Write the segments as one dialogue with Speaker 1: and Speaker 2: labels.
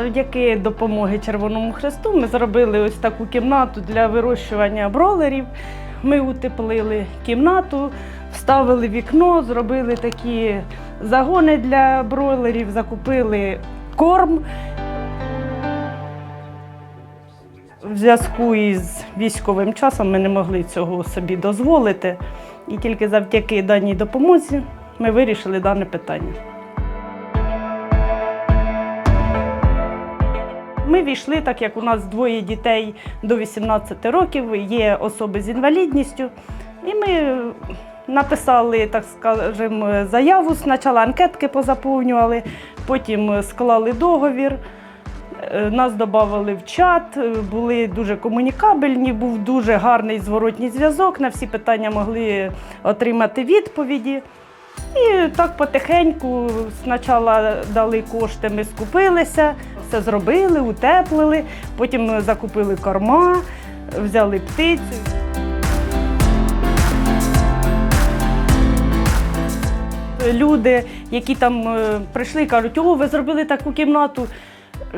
Speaker 1: Завдяки допомоги Червоному Хресту ми зробили ось таку кімнату для вирощування бролерів. Ми утеплили кімнату, вставили вікно, зробили такі загони для бройлерів, закупили корм. В зв'язку із військовим часом ми не могли цього собі дозволити. І тільки завдяки даній допомозі ми вирішили дане питання. Ми війшли, так як у нас двоє дітей до 18 років, є особи з інвалідністю. І ми написали, так скажемо, заяву. Спочатку анкетки позаповнювали, потім склали договір. Е, Нас додали в чат, е, були дуже комунікабельні, був дуже гарний зворотній зв'язок. На всі питання могли отримати відповіді. І так потихеньку спочатку дали кошти, ми скупилися, все зробили, утеплили, потім закупили корма, взяли птицю. Люди, які там е, прийшли, кажуть, о, ви зробили таку кімнату.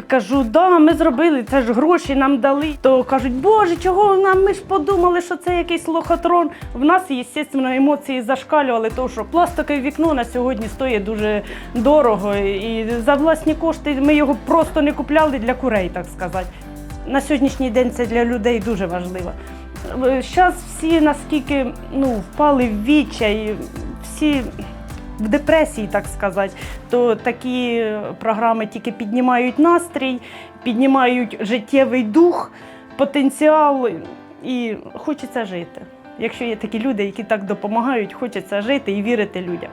Speaker 1: Кажу, да, ми зробили, це ж гроші нам дали. То кажуть, боже, чого нам? Ми ж подумали, що це якийсь лохотрон. В нас, звісно, емоції зашкалювали, тому що пластикове вікно на сьогодні стоїть дуже дорого. І за власні кошти ми його просто не купляли для курей, так сказати. На сьогоднішній день це для людей дуже важливо. Зараз всі наскільки ну, впали в відчай, всі в депресії, так сказати, то такі програми тільки піднімають настрій, піднімають життєвий дух, потенціал і хочеться жити. Якщо є такі люди, які так допомагають, хочеться жити і вірити людям.